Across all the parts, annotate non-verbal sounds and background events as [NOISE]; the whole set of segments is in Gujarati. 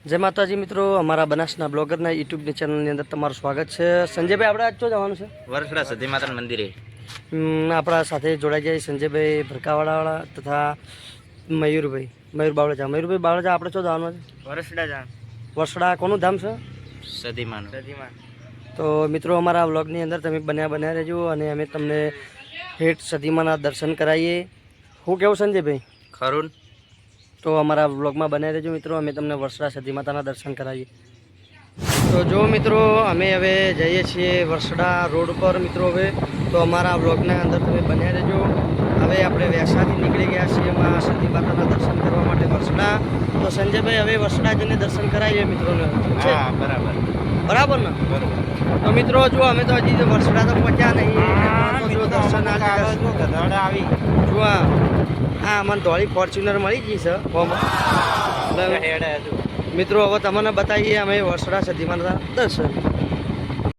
જય માતાજી મિત્રો અમારા બનાસના બ્લોગરના યુટ્યુબની ચેનલની અંદર તમારું સ્વાગત છે. સંજયભાઈ આપણે આજ જવાનું છે? વરસડા સધી માતા મંદિરે. આપણા સાથે જોડાઈ જાય સંજયભાઈ ભરકાવાળાવાળા તથા મયુરભાઈ મયુર બાવળજા. મયુરભાઈ બાવળજા આપણે શું જવાનું છે? વરસડા જાણ વરસડા કોનું ધામ છે? સધીમાન સધીમાન તો મિત્રો અમારા વ્લોગની અંદર તમે બન્યા બન્યા રહેજો અને અમે તમને હેઠ સદીમાના દર્શન કરાવીએ. હું કેવું સંજયભાઈ? ખરું તો અમારા વ્લોગમાં બનાવી રહેજો મિત્રો. અમે તમને વર્ષડા સતી માતાના દર્શન કરાવીએ. તો જો મિત્રો, અમે હવે જઈએ છીએ વર્ષડા રોડ પર મિત્રો હવે. તો અમારા વ્લોગના અંદર તમે બન્યા રહેજો. હવે આપણે વ્યાસાથી નીકળી ગયા છીએ એમાં સતી માતાના દર્શન કરવા માટે વર્ષડા તો સંજયભાઈ, હવે વર્ષડા જઈને દર્શન કરાવીએ મિત્રોને. બરાબર. બરાબર ને? તો મિત્રો જો અમે તો હજી તો વર્ષડા તો પહોંચ્યા નહીં. તો જો દર્શન આવી જો આ આ મને ધોળી ફોર્ચ્યુનર મળી ગઈ છે મિત્રો હવે તમને બતાવીએ અમે વર્ષડા સતીમાતા દર્શન.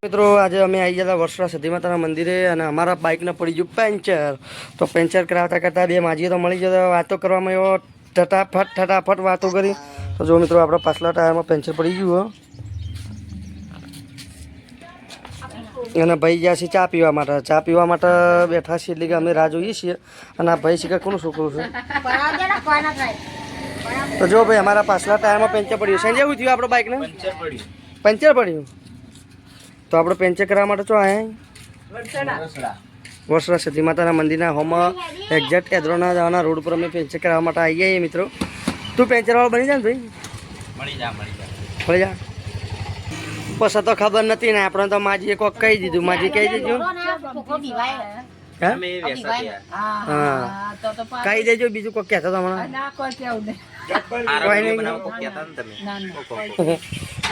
મિત્રો આજે અમે આવી ગયા હતા વર્ષડા સતીમાતાના મંદિરે અને અમારા બાઇકને પડી ગયું પેન્ચર તો પેન્ચર કરાવતા કરતાં બે માજીઓ તો મળી જતા વાતો કરવામાં એવો ઠટાફટ ઠટાફટ વાતો કરી. તો જો મિત્રો આપણા પાછલા ટાયરમાં પેન્ચર પડી ગયું હો અને ભાઈ ગયા છે ચા પીવા માટે. ચા પીવા માટે બેઠા છીએ એટલે કે અમે રાહ જોઈએ છીએ. અને આ ભાઈ શીખે કોનું છોકરું છે? તો જો ભાઈ અમારા પાછલા ટાયરમાં પંચર પડ્યું. સાંજે એવું થયું આપણે બાઇકને પંચર પડ્યું. તો આપણે પંચર કરવા માટે શું આયા વરસડા. વર્ષરા સતી માતાના મંદિરના હોમાં એક્ઝેક્ટ એદ્રોના જવાના રોડ પર અમે પેન્ચર કરવા માટે આવી ગયા મિત્રો. તું પેન્ચરવાળો બની જાય ને ભાઈ. મળી જા મળી જા. મળી જા. પછી તો ખબર નથી ને આપણે તો માજીએ કોક કહી દીધું માજી કહી દીધું. હા? હા. કહી દેજો બીજું કોક કહેતો હમણાં કોઈ નહીં. બનાવો કોક કહેતા ને તમે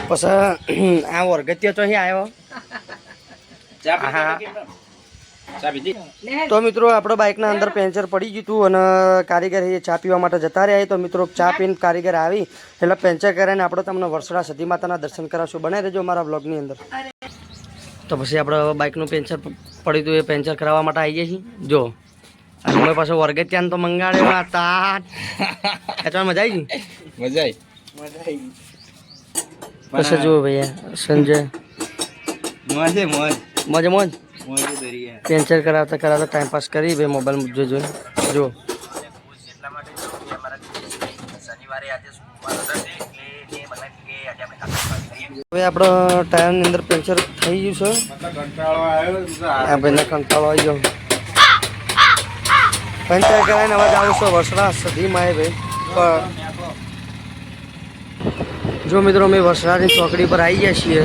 પછી આ વર્ગત્યો તો અહીં આવ્યો. પીધી તો મિત્રો આપણો બાઇકના અંદર પેન્ચર પડી ગયું હતું અને કારીગર એ ચા પીવા માટે જતા રહ્યા તો મિત્રો ચા પીને કારીગર આવી એટલે પેન્ચર કરીને આપણે તમને વરસડા સતી માતાના દર્શન કરાવશું. બનાવી દેજો મારા બ્લોગની અંદર. તો પછી આપણે બાઇકનું પેન્ચર પડ્યું હતું એ પેન્ચર કરાવવા માટે આવી છીએ. જો અમે પાછો વર્ગત્યાન તો મંગાડ્યો આ તાટ. ખેંચવા મજા આવી મજા આવી. પછી જુઓ ભૈયા સંજય. મોજે મોજ. મોજે મોજ. પેન્ચર કરાવતા કરાવતા ટાઈમ પાસ કરી, ભાઈ મોબાઈલ જોઈ. જો હવે આપણો ટાયરની અંદર પેન્ચર થઈ ગયું છે. આ ભાઈને કંટાળો આવી ગયો. પંચર કરાવીને અવાજ જાઉં છું વસરા સદીમાં એ ભાઈ. પણ જો મિત્રો, અમે વસરાની ચોકડી પર આવી ગયા છીએ.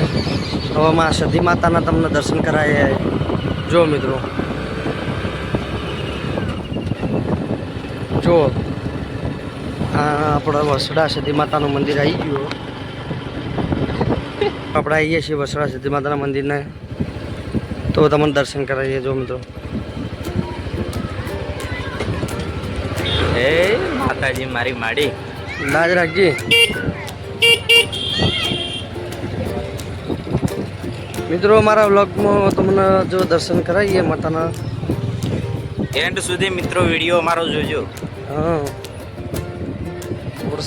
હવે માં સતી માતાના તમને દર્શન કરાય જો મિત્રો. જો. આ આપણા વસડા સતી માતાનું મંદિર આવી ગયું [LAUGHS] આપણે આવીએ છીએ વસડા સતી માતાના મંદિરને. તો તમને દર્શન કરાવીએ જો મિત્રો. એ માતાજી મારી માડી. લાજ રાખજે. મિત્રો મારા વ્લોગમાં તમને જો દર્શન કરાવીએ માતાના. એન્ડ સુધી મિત્રો વીડિયો અમારો જોજો. હા.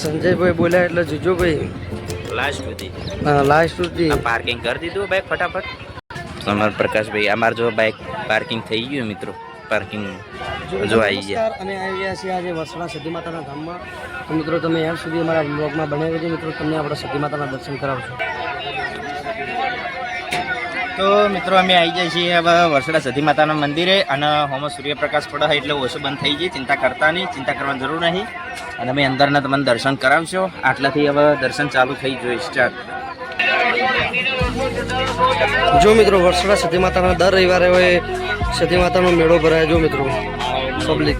સંજયભાઈ બોલ્યા એટલે જોજો ભાઈ. લાસ્ટ સુધી. હા લાસ્ટ સુધી. પાર્કિંગ કરી દીધું બાઈક ફટાફટ. અમાર પ્રકાશભાઈ અમાર જો બાઈક પાર્કિંગ થઈ ગયું મિત્રો. પાર્કિંગ જો આવી ગયા. અને આવી ગયા છીએ આજે વસણા સતી માતાના ધામમાં. મિત્રો તમે એન્ડ સુધી અમારા બ્લોગમાં બનાવી દીધું. મિત્રો તમને આપણે સતી માતાના દર્શન કરાવશું. તો મિત્રો, અમે આવી જઈએ છીએ હવે વરસડા સતી માતાના મંદિરે અને હોમાં સૂર્યપ્રકાશ પડે એટલે ઓછું બંધ થઈ જાય ચિંતા કરતા નહીં, ચિંતા કરવાની જરૂર નહીં. અને અમે અંદરના તમને દર્શન કરાવશો. આટલાથી હવે દર્શન ચાલુ થઈ જોઈએ સ્ટાર્ટ જો મિત્રો વર્ષડા સતી માતાના દર રવિવારે હવે સતી માતાનો મેળો ભરાય, જો મિત્રો પબ્લિક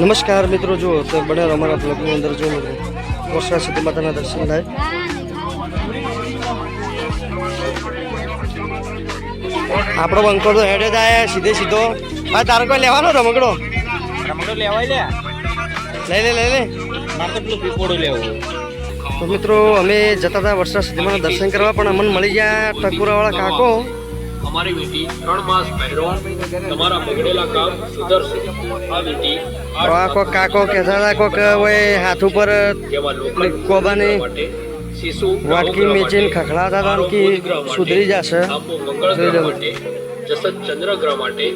નમસ્કાર મિત્રો જો તો બને અમારા બ્લોગની અંદર જો મિત્રો વર્ષડા સતી માતાના દર્શન થાય. આપણો બંકો તો હેડે જાય સીધે સીધો. હા તારો કોઈ લેવાનો રમકડો? રમકડો લેવાય લે. લઈ લે લઈ લે. મારે તો પેલું પીપોડું લેવું. તો મિત્રો અમે જતા હતા વર્ષા સુધીમાં દર્શન કરવા પણ અમને મળી ગયા ટકુરાવાળા કાકો. અમારી વીટી ત્રણ માસ પહેરો તમારા બગડેલા કામ સુધરશે. આ વીંટી તો કાકો કહેતા હતા કોક હોય હાથ ઉપર કોબાની શિશુ વાટકી મેચીને ખખડાતા હતા કે સુધરી જશે. આપો મંગળ ગ્રહ માટે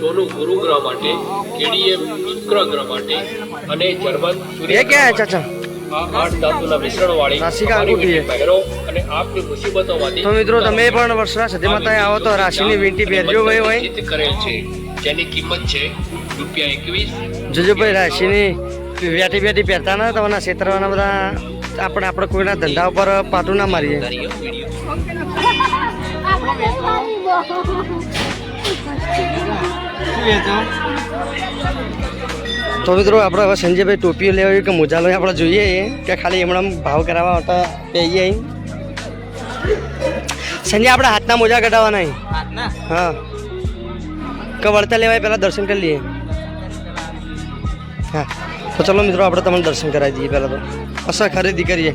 સોનું ગુરુ ગ્રહ માટે કેડીએમ માટે અને જર્મન સૂર્ય ક્યાં ચાચા? તો મિત્રો તમે પણ વર્ષના સદી માતા આવો તો રાશિની વીંટી પહેરજો ભાઈ કરેલ છે. જેની કિંમત છે રૂપિયા એકવીસ જોજો ભાઈ રાશિની વેટી વેટી પહેરતા ના તમારા ક્ષેત્રના બધા આપણે આપણે કોઈના ધંધા ઉપર પાટું ના મારીએ. તો મિત્રો આપણે હવે સંજયભાઈ ટોપીઓ લેવી કે મોજા લઈ આપણે જોઈએ કે ખાલી એમણે ભાવ કરાવવા માટે પહેરીએ સંજય આપણે હાથના મોજા કઢાવવાના અહીં. હા. કે વળતા લેવાય પહેલાં દર્શન કરી લઈએ. હા. તો ચલો મિત્રો, આપણે તમને દર્શન કરાવી દઈએ પહેલાં તો. અસર ખરીદી કરીએ.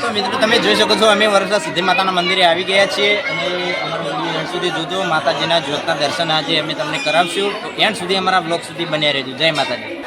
તો મિત્રો, તમે જોઈ શકો છો, અમે વરસાદ સિદ્ધિ માતાના મંદિરે આવી ગયા છીએ અને અમારું સુધી જોજો, માતાજીના જ્યોતના દર્શન આજે અમે તમને કરાવશું. એન્ડ સુધી અમારા બ્લોગ સુધી બન્યા રહેજો. જય માતાજી.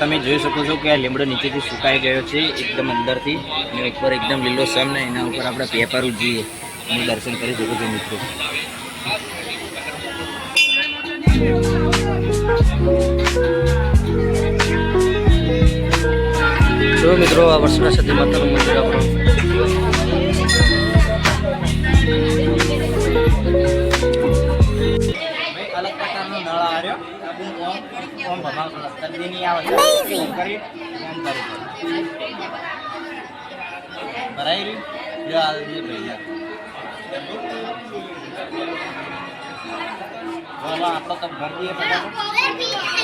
તમે જોઈ શકો છો કે આ લીમડો નીચેથી સુકાઈ ગયો છે, એકદમ અંદરથી. અને ઉપર એકદમ લીલો સમ ને એના ઉપર આપણે પેપર જોઈએ અને દર્શન કરી શકો છો મિત્રો. જો મિત્રો, આ વર્ષના સદી માતાનું મંદિર આપણું શરદી નહીં આવે કરી ફોન કરી ભરાઈ રહ્યું જો આ ભરી આપણો તો ભર દઈએ ફટાફટ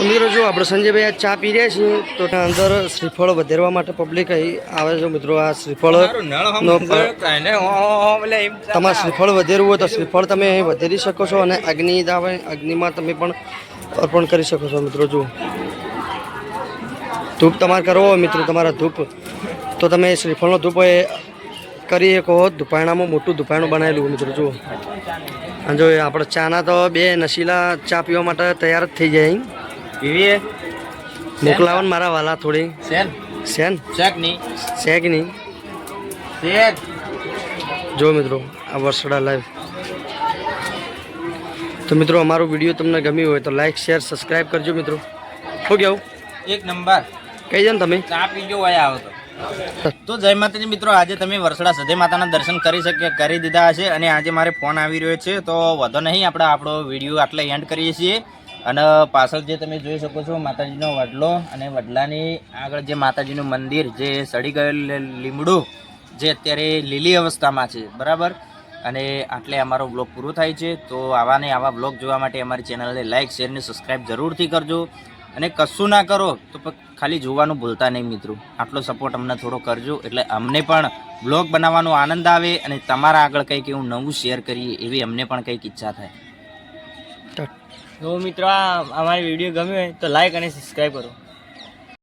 તો મિત્રો જો આપણે સંજયભાઈ આ ચા પી રહ્યા છીએ તો ત્યાં અંદર શ્રીફળ વધારવા માટે પબ્લિક અહીં આવે છે મિત્રો. આ શ્રીફળ તમારે શ્રીફળ વધેરવું હોય તો શ્રીફળ તમે અહીં વધારી શકો છો અને અગ્નિ આવે અગ્નિમાં તમે પણ અર્પણ કરી શકો છો મિત્રો જુઓ. ધૂપ તમારે કરવો હોય મિત્રો તમારા ધૂપ. તો તમે શ્રીફળનો ધૂપ એ કરી શકો ધુપાયણામાં મોટું ધુપાયણું બનાવેલું મિત્રો જુઓ. અને જો એ આપણે ચાના તો બે નશીલા ચા પીવા માટે તૈયાર જ થઈ જાય અહીં. પીવીએ મોકલાવો મારા વાલા થોડી. સેન. શેન શેક નહીં છે કે નહીં શેક. જો મિત્રો આ વર્ષડા લાઈવ તો મિત્રો અમારો વીડિયો તમને ગમ્યો હોય તો લાઈક શેર સબસ્ક્રાઈબ કરજો મિત્રો. શું કેવું? એક નંબર. કહી ને તમે? ચા પીજો વયા આવો તો. તો જય માતાજી મિત્રો આજે તમે વરસડા સધે માતાના દર્શન કરી શકે કરી દીધા હશે અને આજે મારે ફોન આવી રહ્યો છે તો વધો નહીં આપણે આપણો વીડિયો આટલે એન્ડ કરીએ છીએ. અને પાછળ જે તમે જોઈ શકો છો માતાજીનો વડલો અને વડલાની આગળ જે માતાજીનું મંદિર જે સડી ગયેલ લીમડું જે અત્યારે લીલી અવસ્થામાં છે, બરાબર? અને આટલે અમારો બ્લોગ પૂરો થાય છે. તો આવા ને આવા બ્લોગ જોવા માટે અમારી ચેનલને લાઇક શેર ને સબસ્ક્રાઈબ જરૂરથી કરજો. અને કશું ના કરો તો ખાલી જોવાનું ભૂલતા નહીં મિત્રો. આટલો સપોર્ટ અમને થોડો કરજો. એટલે અમને પણ બ્લોગ બનાવવાનો આનંદ આવે અને તમારા આગળ કંઈક એવું નવું શેર કરીએ એવી અમને પણ કંઈક ઈચ્છા થાય. જો મિત્રો આ અમારી વીડિયો ગમ્યો હોય તો લાઈક અને સબસ્ક્રાઈબ કરો.